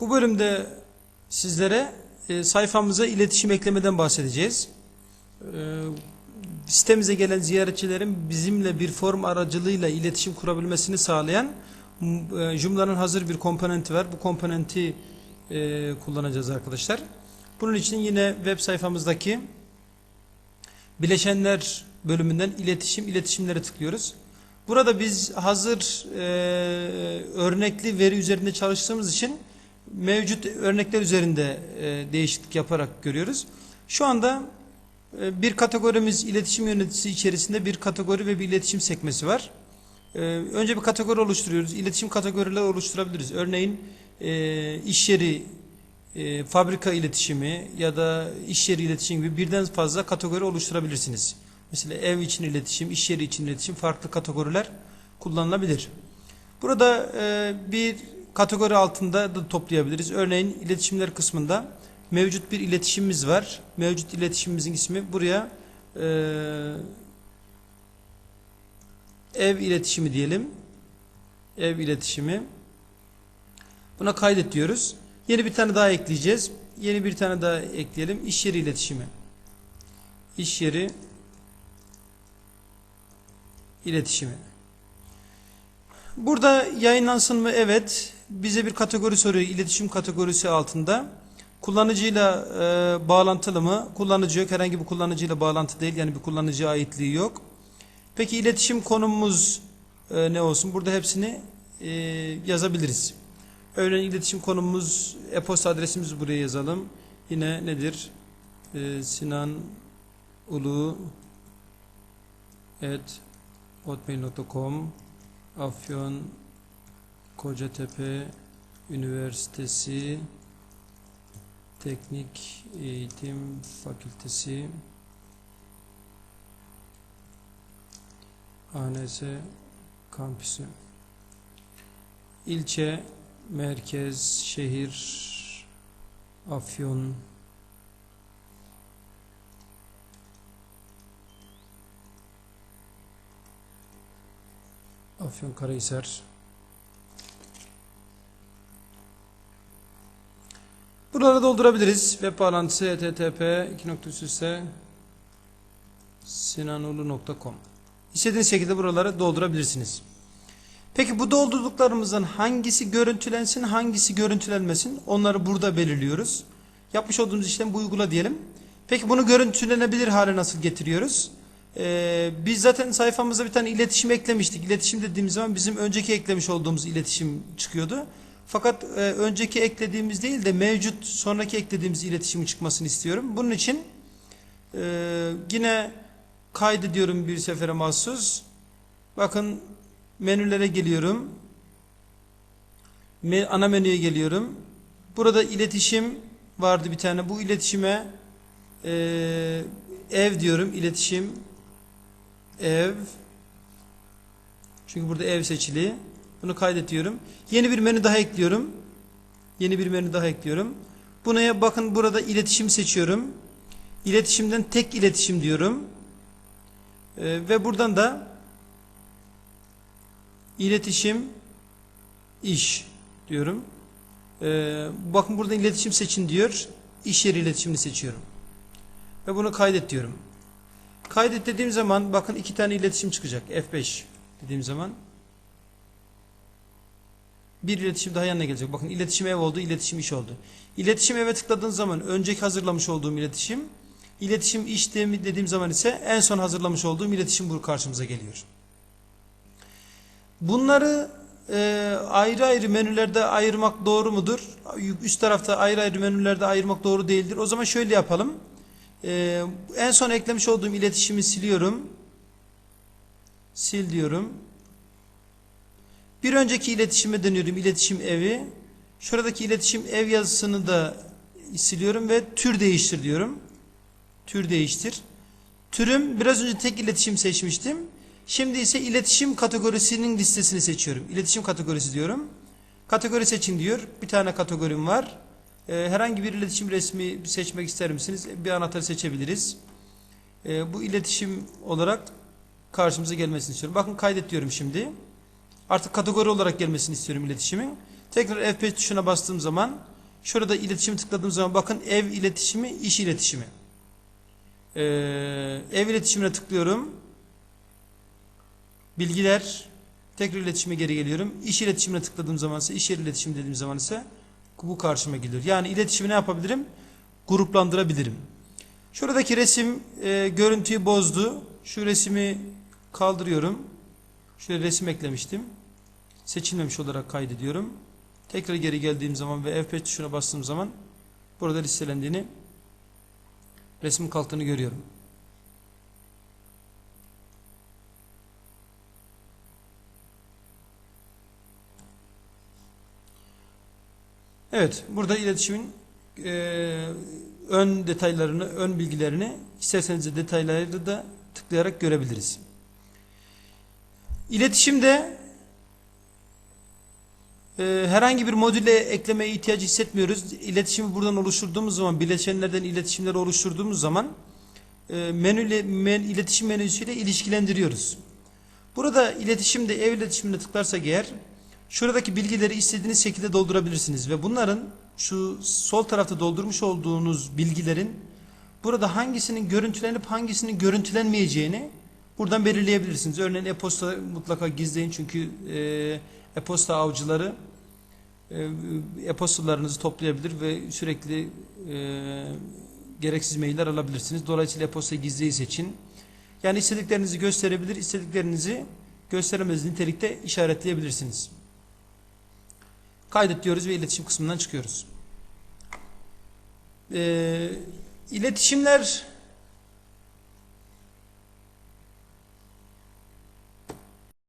Bu bölümde sizlere e, sayfamıza iletişim eklemeden bahsedeceğiz. E, sitemize gelen ziyaretçilerin bizimle bir form aracılığıyla iletişim kurabilmesini sağlayan e, Joomla'nın hazır bir komponenti var. Bu komponenti e, kullanacağız arkadaşlar. Bunun için yine web sayfamızdaki bileşenler bölümünden iletişim iletişimlere tıklıyoruz. Burada biz hazır e, örnekli veri üzerinde çalıştığımız için mevcut örnekler üzerinde e, değişiklik yaparak görüyoruz. Şu anda e, bir kategorimiz iletişim yöneticisi içerisinde bir kategori ve bir iletişim sekmesi var. E, önce bir kategori oluşturuyoruz. İletişim kategorileri oluşturabiliriz. Örneğin e, iş yeri e, fabrika iletişimi ya da iş yeri iletişimi gibi birden fazla kategori oluşturabilirsiniz. Mesela ev için iletişim, iş yeri için iletişim farklı kategoriler kullanılabilir. Burada e, bir kategori altında da toplayabiliriz. Örneğin iletişimler kısmında mevcut bir iletişimimiz var. Mevcut iletişimimizin ismi buraya e, ev iletişimi diyelim. Ev iletişimi. Buna kaydet diyoruz. Yeni bir tane daha ekleyeceğiz. Yeni bir tane daha ekleyelim. İş yeri iletişimi. İş yeri iletişimi. Burada yayınlansın mı? Evet. Bize bir kategori soruyor. İletişim kategorisi altında. Kullanıcıyla e, bağlantılı mı? Kullanıcı yok. Herhangi bir kullanıcıyla bağlantı değil. Yani bir kullanıcı aitliği yok. Peki iletişim konumumuz e, ne olsun? Burada hepsini e, yazabiliriz. Örneğin iletişim konumumuz, e-posta adresimizi buraya yazalım. Yine nedir? E, Sinan Ulu et hotmail.com Afyon Kocatepe Üniversitesi Teknik Eğitim Fakültesi ANS Kampüsü İlçe, merkez, şehir, Afyon Afyonkarahisar. Buraları doldurabiliriz. Web bağlantısı http sinanulu.com İstediğiniz şekilde buraları doldurabilirsiniz. Peki bu doldurduklarımızdan hangisi görüntülensin, hangisi görüntülenmesin? Onları burada belirliyoruz. Yapmış olduğumuz işlem bu uygula diyelim. Peki bunu görüntülenebilir hale nasıl getiriyoruz? Ee, biz zaten sayfamıza bir tane iletişim eklemiştik. İletişim dediğimiz zaman bizim önceki eklemiş olduğumuz iletişim çıkıyordu. Fakat e, önceki eklediğimiz değil de mevcut sonraki eklediğimiz iletişimin çıkmasını istiyorum. Bunun için e, yine kaydediyorum bir sefere mahsus. Bakın menülere geliyorum. Me- ana menüye geliyorum. Burada iletişim vardı bir tane. Bu iletişime e, ev diyorum. İletişim ev. Çünkü burada ev seçili. Bunu kaydediyorum. Yeni bir menü daha ekliyorum. Yeni bir menü daha ekliyorum. Buna bakın burada iletişim seçiyorum. İletişimden tek iletişim diyorum. E, ve buradan da iletişim iş diyorum. Ee, bakın burada iletişim seçin diyor. İş yeri iletişimini seçiyorum. Ve bunu kaydet diyorum. Kaydet dediğim zaman bakın iki tane iletişim çıkacak. F5 dediğim zaman bir iletişim daha yanına gelecek. Bakın iletişim ev oldu, iletişim iş oldu. İletişim eve tıkladığın zaman önceki hazırlamış olduğum iletişim, iletişim iş dediğim zaman ise en son hazırlamış olduğum iletişim bu karşımıza geliyor. Bunları e, ayrı ayrı menülerde ayırmak doğru mudur? Üst tarafta ayrı ayrı menülerde ayırmak doğru değildir. O zaman şöyle yapalım. E, en son eklemiş olduğum iletişimi siliyorum. Sil diyorum. Bir önceki iletişime dönüyorum. İletişim evi. Şuradaki iletişim ev yazısını da siliyorum ve tür değiştir diyorum. Tür değiştir. Türüm biraz önce tek iletişim seçmiştim. Şimdi ise iletişim kategorisinin listesini seçiyorum. İletişim kategorisi diyorum. Kategori seçin diyor. Bir tane kategorim var. Ee, herhangi bir iletişim resmi seçmek ister misiniz? Bir anahtarı seçebiliriz. Ee, bu iletişim olarak karşımıza gelmesini istiyorum. Bakın kaydet diyorum şimdi. Artık kategori olarak gelmesini istiyorum iletişimin. Tekrar F5 tuşuna bastığım zaman şurada iletişimi tıkladığım zaman bakın ev iletişimi, iş iletişimi. Ee, ev iletişimine tıklıyorum. Bilgiler tekrar iletişime geri geliyorum. İş iletişimine tıkladığım zaman ise iş yeri iletişimi dediğim zaman ise bu karşıma geliyor. Yani iletişimi ne yapabilirim? Gruplandırabilirim. Şuradaki resim e, görüntüyü bozdu. Şu resmi kaldırıyorum. Şöyle resim eklemiştim. Seçilmemiş olarak kaydediyorum. Tekrar geri geldiğim zaman ve F5 tuşuna bastığım zaman burada listelendiğini resmin kalktığını görüyorum. Evet, burada iletişimin e, ön detaylarını, ön bilgilerini isterseniz de detayları da tıklayarak görebiliriz. İletişimde e, herhangi bir modüle eklemeye ihtiyacı hissetmiyoruz. İletişimi buradan oluşturduğumuz zaman, bileşenlerden iletişimleri oluşturduğumuz zaman e, menüyle, men, iletişim menüsüyle ilişkilendiriyoruz. Burada iletişimde ev iletişimine tıklarsak eğer şuradaki bilgileri istediğiniz şekilde doldurabilirsiniz ve bunların şu sol tarafta doldurmuş olduğunuz bilgilerin burada hangisinin görüntülenip hangisinin görüntülenmeyeceğini buradan belirleyebilirsiniz. Örneğin e-posta mutlaka gizleyin çünkü e, e-posta avcıları e, e-postalarınızı toplayabilir ve sürekli e, gereksiz mailler alabilirsiniz. Dolayısıyla e-postayı gizleyi seçin. Yani istediklerinizi gösterebilir, istediklerinizi gösteremez nitelikte işaretleyebilirsiniz. Kaydet diyoruz ve iletişim kısmından çıkıyoruz. Ee, iletişimler